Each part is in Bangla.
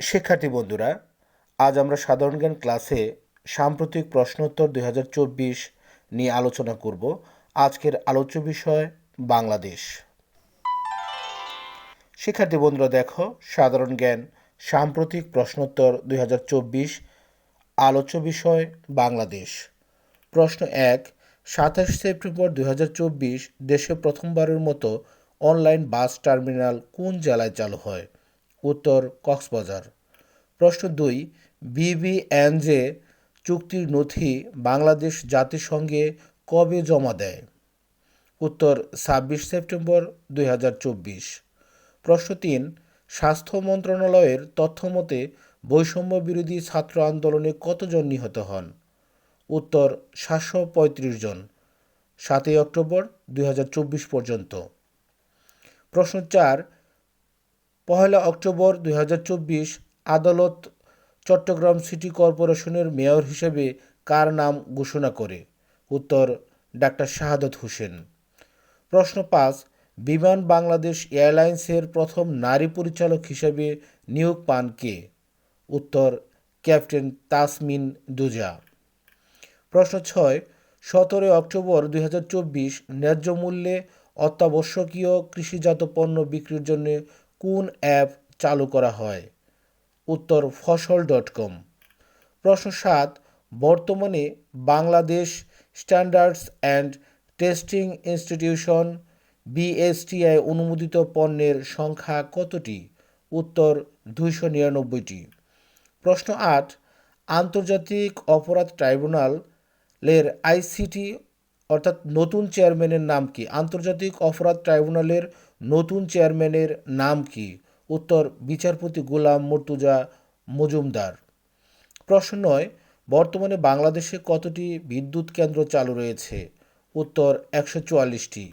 শিক্ষার্থী বন্ধুরা, আজ আমরা সাধারণ জ্ঞান ক্লাসে সাম্প্রতিক প্রশ্নোত্তর দুই হাজার চব্বিশ নিয়ে আলোচনা করব। আজকের আলোচ্য বিষয় বাংলাদেশ। শিক্ষার্থী বন্ধুরা, দেখো, সাধারণ জ্ঞান সাম্প্রতিক প্রশ্নোত্তর দুই হাজার চব্বিশ আলোচ্য বিষয় বাংলাদেশ। প্রশ্ন এক, সাতাশ সেপ্টেম্বর দু হাজার চব্বিশ দেশে প্রথমবারের মতো অনলাইন বাস টার্মিনাল কোন জেলায় চালু হয়? উত্তর কক্সবাজার। প্রশ্ন দুই বিবিএনজে চুক্তির নথি বাংলাদেশ জাতিসংঘে কবে জমা দেয়? উত্তর, ছাব্বিশ সেপ্টেম্বর দুই হাজার চব্বিশ। প্রশ্ন তিন, স্বাস্থ্য মন্ত্রণালয়ের তথ্যমতে বৈষম্য বিরোধী ছাত্র আন্দোলনে কতজন নিহত হন? উত্তর, সাতশো পঁয়ত্রিশ জন। সাতই অক্টোবর দুই হাজার চব্বিশ পর্যন্ত। প্রশ্ন চার পহেলা অক্টোবর দুই হাজার চব্বিশ আদালত চট্টগ্রাম সিটি কর্পোরেশনের মেয়র হিসেবে কার নাম ঘোষণা করে? উত্তর, ডাক্তার শাহাদত হোসেন। প্রশ্ন পাঁচ, বিমান বাংলাদেশ এয়ারলাইন্সের প্রথম নারী পরিচালক হিসেবে নিয়োগ পান কে? উত্তর, ক্যাপ্টেন তাসমিন দুজা। প্রশ্ন ছয়, সতেরোই অক্টোবর দুই হাজার চব্বিশ ন্যায্য মূল্যে অত্যাবশ্যকীয় কৃষিজাত পণ্য বিক্রির জন্য কোন অ্যাপ চালু করা হয়? উত্তর, ফসল ডট কম। প্রশ্ন সাত, বর্তমানে Bangladesh standards and testing institution BSTI অনুমোদিত পণ্যের সংখ্যা কতটি? উত্তর, দুইশো নিরানব্বইটি। প্রশ্ন আট, আন্তর্জাতিক অপরাধ ট্রাইব্যুনালের আইসিটি, অর্থাৎ নতুন চেয়ারম্যানের নাম কি? আন্তর্জাতিক অপরাধ ট্রাইব্যুনালের নতুন চেয়ারম্যানের নাম কি? উত্তর, বিচারপতি গোলাম মর্তুজা মজুমদার। প্রশ্ন নয়, বর্তমানে বাংলাদেশে কতটি বিদ্যুৎ কেন্দ্র চালু রয়েছে? উত্তর, একশো চুয়াল্লিশটি।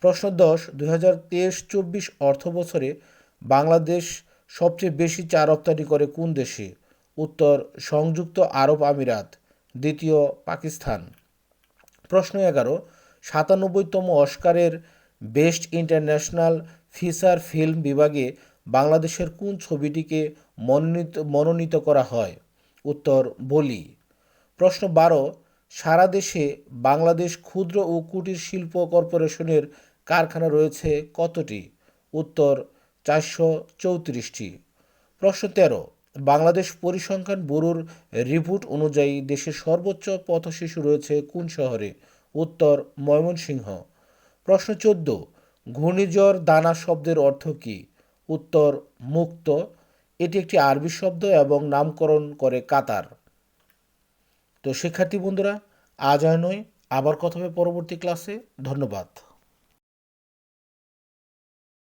প্রশ্ন দশ, দুই হাজার তেইশ চব্বিশ অর্থ বছরে বাংলাদেশ সবচেয়ে বেশি চা রপ্তানি করে কোন দেশে? উত্তর, সংযুক্ত আরব আমিরাত। দ্বিতীয়, পাকিস্তান। প্রশ্ন এগারো, সাতানব্বইতম অস্কারের বেস্ট ইন্টারন্যাশনাল ফিচার ফিল্ম বিভাগে বাংলাদেশের কোন ছবিটিকে মনোনীত মনোনীত করা হয়? উত্তর, বলি। প্রশ্ন বারো, সারা দেশে বাংলাদেশ ক্ষুদ্র ও কুটির শিল্প কর্পোরেশনের কারখানা রয়েছে কতটি? উত্তর, চারশো চৌত্রিশটি। প্রশ্ন তেরো, বাংলাদেশ পরিসংখ্যান ব্যুরোর রিপোর্ট অনুযায়ী দেশের সর্বোচ্চ পথশিশু রয়েছে কোন শহরে? উত্তর, ময়মনসিংহ। প্রশ্ন চোদ্দ, ঘূর্ণিঝড় দানা শব্দের অর্থ কী? উত্তর, মুক্ত। এটি একটি আরবি শব্দ এবং নামকরণ করে কাতার। তো শিক্ষার্থী বন্ধুরা, আজ আর নয়, আবার কথা হবে পরবর্তী ক্লাসে ধন্যবাদ।